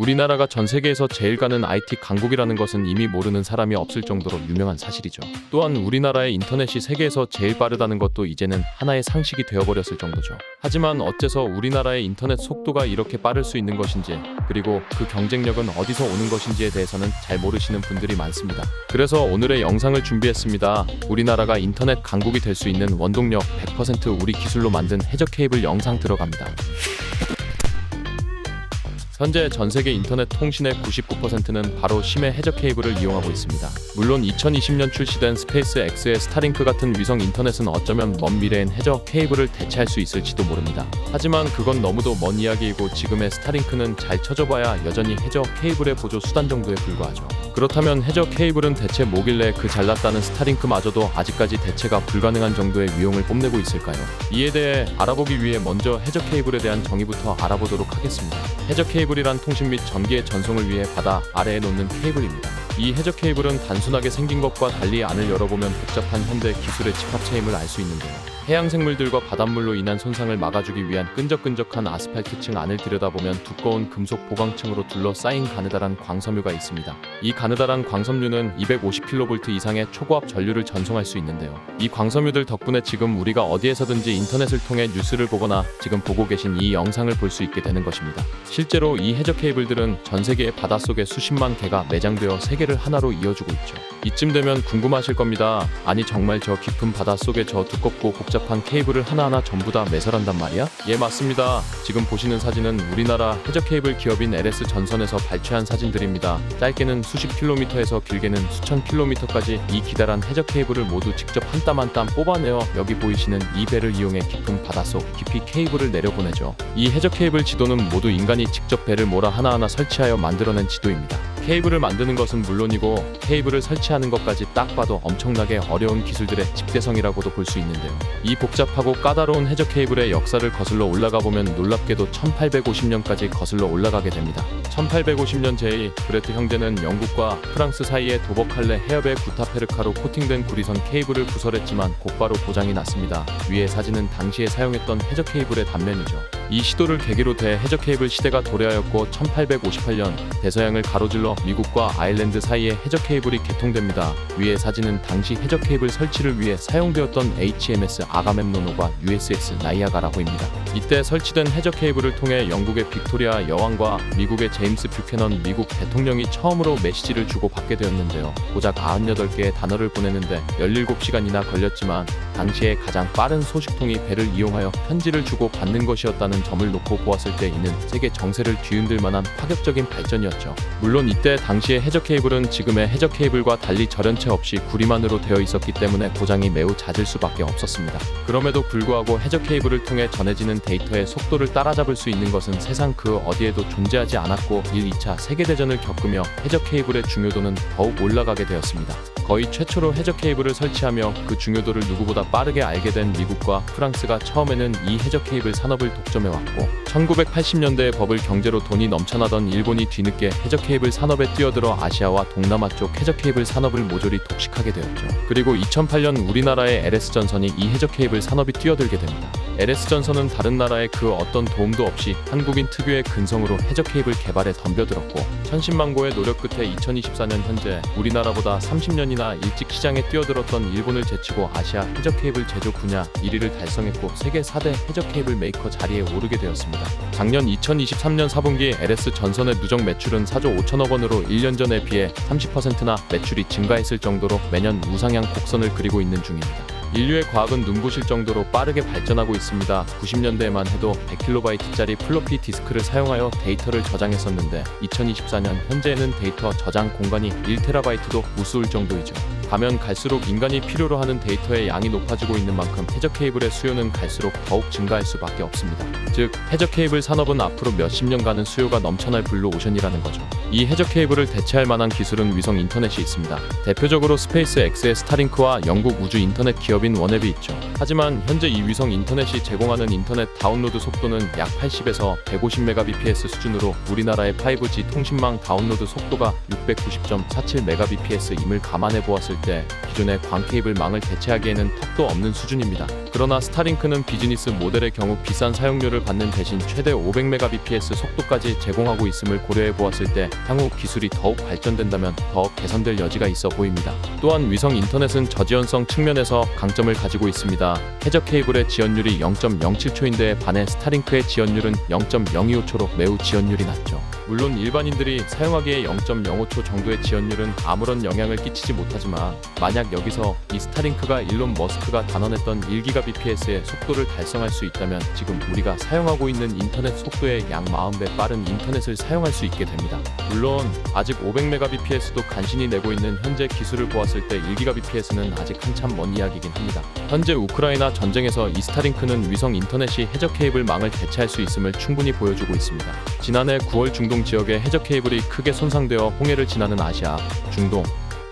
우리나라가 전 세계에서 제일 가는 IT 강국이라는 것은 이미 모르는 사람이 없을 정도로 유명한 사실이죠. 또한 우리나라의 인터넷이 세계에서 제일 빠르다는 것도 이제는 하나의 상식이 되어버렸을 정도죠. 하지만 어째서 우리나라의 인터넷 속도가 이렇게 빠를 수 있는 것인지 그리고 그 경쟁력은 어디서 오는 것인지에 대해서는 잘 모르시는 분들이 많습니다. 그래서 오늘의 영상을 준비했습니다. 우리나라가 인터넷 강국이 될 수 있는 원동력 100% 우리 기술로 만든 해적 케이블 영상 들어갑니다. 현재 전 세계 인터넷 통신의 99%는 바로 심해 해적 케이블을 이용하고 있습니다. 물론 2020년 출시된 스페이스 X의 스타링크 같은 위성 인터넷은 어쩌면 먼 미래엔 해적 케이블을 대체할 수 있을지도 모릅니다. 하지만 그건 너무도 먼 이야기이고 지금의 스타링크는 잘 쳐져봐야 여전히 해적 케이블의 보조 수단 정도에 불과하죠. 그렇다면 해적 케이블은 대체 뭐길래 그 잘났다는 스타링크마저도 아직까지 대체가 불가능한 정도의 위용을 뽐내고 있을까요? 이에 대해 알아보기 위해 먼저 해적 케이블에 대한 정의부터 알아보도록 하겠습니다. 해적 케이블이란 통신 및 전기의 전송을 위해 바다 아래에 놓는 케이블입니다. 이 해적 케이블은 단순하게 생긴 것과 달리 안을 열어보면 복잡한 현대 기술의 집합체임을 알 수 있는데요. 해양 생물들과 바닷물로 인한 손상을 막아주기 위한 끈적끈적한 아스팔트층 안을 들여다보면 두꺼운 금속 보강층으로 둘러싸인 가느다란 광섬유가 있습니다. 이 가느다란 광섬유는 250kV 이상의 초고압 전류를 전송할 수 있는데요. 이 광섬유들 덕분에 지금 우리가 어디에서든지 인터넷을 통해 뉴스를 보거나 지금 보고 계신 이 영상을 볼 수 있게 되는 것입니다. 실제로 이 해적 케이블들은 전 세계의 바닷속에 수십만 개가 매장되어 세계를 하나로 이어주고 있죠. 이쯤 되면 궁금하실 겁니다. 아니 정말 저 깊은 바닷속에 저 두껍고 복잡한 케이블을 하나하나 전부 다 매설한단 말이야? 예 맞습니다. 지금 보시는 사진은 우리나라 해적 케이블 기업인 LS 전선에서 발췌한 사진들입니다. 짧게는 수십 킬로미터에서 길게는 수천 킬로미터까지 이 기다란 해적 케이블을 모두 직접 한 땀 한 땀 뽑아내어 여기 보이시는 이 배를 이용해 깊은 바닷속 깊이 케이블을 내려보내죠. 이 해적 케이블 지도는 모두 인간이 직접 배를 몰아 하나하나 설치하여 만들어낸 지도입니다. 케이블을 만드는 것은 물론이고 케이블을 설치하는 것까지 딱 봐도 엄청나게 어려운 기술들의 집대성이라고도 볼 수 있는데요. 이 복잡하고 까다로운 해적 케이블의 역사를 거슬러 올라가 보면 놀랍게도 1850년까지 거슬러 올라가게 됩니다. 1850년 제2 브레트 형제는 영국과 프랑스 사이에 도버칼레 해협의 구타페르카로 코팅된 구리선 케이블을 구설했지만 곧바로 고장이 났습니다. 위의 사진은 당시에 사용했던 해적 케이블의 단면이죠. 이 시도를 계기로 돼 해적 케이블 시대가 도래하였고 1858년 대서양을 가로질러 미국과 아일랜드 사이에 해적 케이블이 개통됩니다. 위의 사진은 당시 해적 케이블 설치를 위해 사용되었던 HMS 아가멤노노과 USS 나이아가라호입니다. 이때 설치된 해적 케이블을 통해 영국의 빅토리아 여왕과 미국의 제임스 뷰캐넌 미국 대통령이 처음으로 메시지를 주고 받게 되었는데요. 고작 98개의 단어를 보내는데 17시간이나 걸렸지만 당시에 가장 빠른 소식통이 배를 이용하여 편지를 주고 받는 것이었다는 점을 놓고 보았을 때 이는 세계 정세를 뒤흔들 만한 파격적인 발전이었죠. 물론 이때 당시의 해적 케이블은 지금의 해적 케이블과 달리 절연체 없이 구리만으로 되어 있었기 때문에 고장이 매우 잦을 수밖에 없었습니다. 그럼에도 불구하고 해적 케이블을 통해 전해지는 데이터의 속도를 따라잡을 수 있는 것은 세상 그 어디에도 존재하지 않았고 1, 2차 세계대전을 겪으며 해적 케이블의 중요도는 더욱 올라가게 되었습니다. 거의 최초로 해적 케이블을 설치하며 그 중요도를 누구보다 빠르게 알게 된 미국과 프랑스가 처음에는 이 해적 케이블 산업을 독점해 왔고 1980년대의 버블 경제로 돈이 넘쳐나던 일본이 뒤늦게 해적 케이블 산업에 뛰어들어 아시아와 동남아 쪽 해적 케이블 산업을 모조리 독식하게 되었죠. 그리고 2008년 우리나라의 LS 전선이 이 해적 케이블 산업이 뛰어들게 됩니다. LS 전선은 다른 나라의 그 어떤 도움도 없이 한국인 특유의 근성으로 해적 케이블 개발에 덤벼들었고 천신만고의 노력 끝에 2024년 현재 우리나라보다 30년이나 일찍 시장에 뛰어들었던 일본을 제치고 아시아 해적 케이블 제조 분야 1위를 달성했고 세계 4대 해적 케이블 메이커 자리에 오르게 되었습니다. 작년 2023년 4분기 LS 전선의 누적 매출은 4조 5천억 원으로 1년 전에 비해 30%나 매출이 증가했을 정도로 매년 우상향 곡선을 그리고 있는 중입니다. 인류의 과학은 눈부실 정도로 빠르게 발전하고 있습니다. 90년대에만 해도 100kB짜리 플로피 디스크를 사용하여 데이터를 저장했었는데 2024년 현재에는 데이터 저장 공간이 1TB도 우스울 정도이죠. 가면 갈수록 인간이 필요로 하는 데이터의 양이 높아지고 있는 만큼 해적 케이블의 수요는 갈수록 더욱 증가할 수밖에 없습니다. 즉, 해적 케이블 산업은 앞으로 몇십 년간은 수요가 넘쳐날 블루 오션이라는 거죠. 이 해적 케이블을 대체할 만한 기술은 위성 인터넷이 있습니다. 대표적으로 스페이스 X의 스타링크와 영국 우주 인터넷 기업 기업인 원앱이 있죠. 하지만 현재 이 위성 인터넷이 제공하는 인터넷 다운로드 속도는 약 80에서 150mbps 수준으로 우리나라의 5G 통신망 다운로드 속도가 690.47mbps임을 감안해 보았을 때 기존의 광 케이블 망을 대체하기에는 턱도 없는 수준입니다. 그러나 스타링크는 비즈니스 모델의 경우 비싼 사용료를 받는 대신 최대 500mbps 속도까지 제공하고 있음을 고려해 보았을 때 향후 기술이 더욱 발전된다면 더 개선될 여지가 있어 보입니다. 또한 위성 인터넷은 저지연성 측면에서 강 점을 가지고 있습니다. 해저 케이블의 지연율이 0.07초인데 반해 스타링크의 지연율은 0.025초로 매우 지연율이 낮죠. 물론 일반인들이 사용하기에 0.05초 정도의 지연율은 아무런 영향을 끼치지 못하지만 만약 여기서 이 스타링크가 일론 머스크가 단언했던 1GBps의 속도를 달성할 수 있다면 지금 우리가 사용하고 있는 인터넷 속도의 약 40배 빠른 인터넷을 사용할 수 있게 됩니다. 물론 아직 500mbps도 간신히 내고 있는 현재 기술을 보았을 때 1GBps는 아직 한참 먼 이야기긴 합니다. 현재 우크라이나 전쟁에서 이 스타링크는 위성 인터넷이 해저 케이블 망을 대체할 수 있음을 충분히 보여주고 있습니다. 지난해 9월 중동 지역의 해저 케이블이 크게 손상되어 홍해를 지나는 아시아, 중동,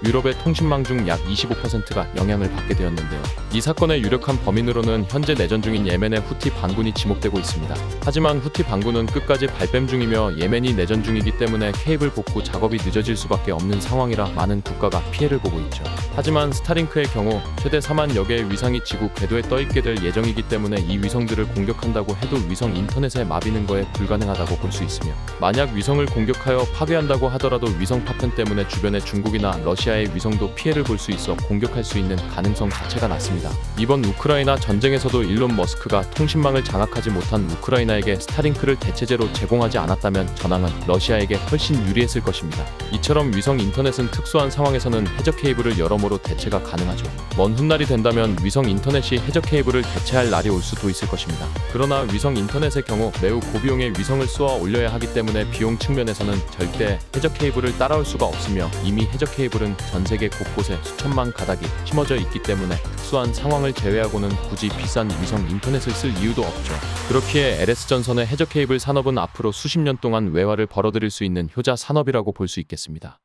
유럽의 통신망 중 약 25%가 영향을 받게 되었는데요. 이 사건의 유력한 범인으로는 현재 내전 중인 예멘의 후티 반군이 지목되고 있습니다. 하지만 후티 반군은 끝까지 발뺌 중이며 예멘이 내전 중이기 때문에 케이블 복구 작업이 늦어질 수밖에 없는 상황이라 많은 국가가 피해를 보고 있죠. 하지만 스타링크의 경우 최대 4만여 개의 위상이 지구 궤도에 떠 있게 될 예정이기 때문에 이 위성들을 공격한다고 해도 위성 인터넷의 마비는 거에 불가능하다고 볼 수 있으며 만약 위성을 공격하여 파괴한다고 하더라도 위성 파편 때문에 주변의 중국이나 러시아 의 위성도 피해를 볼 수 있어 공격할 수 있는 가능성 자체가 낮습니다. 이번 우크라이나 전쟁에서도 일론 머스크가 통신망을 장악하지 못한 우크라이나에게 스타링크를 대체제로 제공하지 않았다면 전황은 러시아에게 훨씬 유리했을 것입니다. 이처럼 위성 인터넷은 특수한 상황에서는 해저 케이블을 여러모로 대체가 가능하죠. 먼 훗날이 된다면 위성 인터넷이 해저 케이블을 대체할 날이 올 수도 있을 것입니다. 그러나 위성 인터넷의 경우 매우 고비용의 위성을 쏘아 올려야 하기 때문에 비용 측면에서는 절대 해저 케이블을 따라올 수가 없으며 이미 해저 케이블은 전 세계 곳곳에 수천만 가닥이 심어져 있기 때문에 특수한 상황을 제외하고는 굳이 비싼 위성 인터넷을 쓸 이유도 없죠. 그렇기에 LS전선의 해저 케이블 산업은 앞으로 수십 년 동안 외화를 벌어들일 수 있는 효자 산업이라고 볼 수 있겠습니다.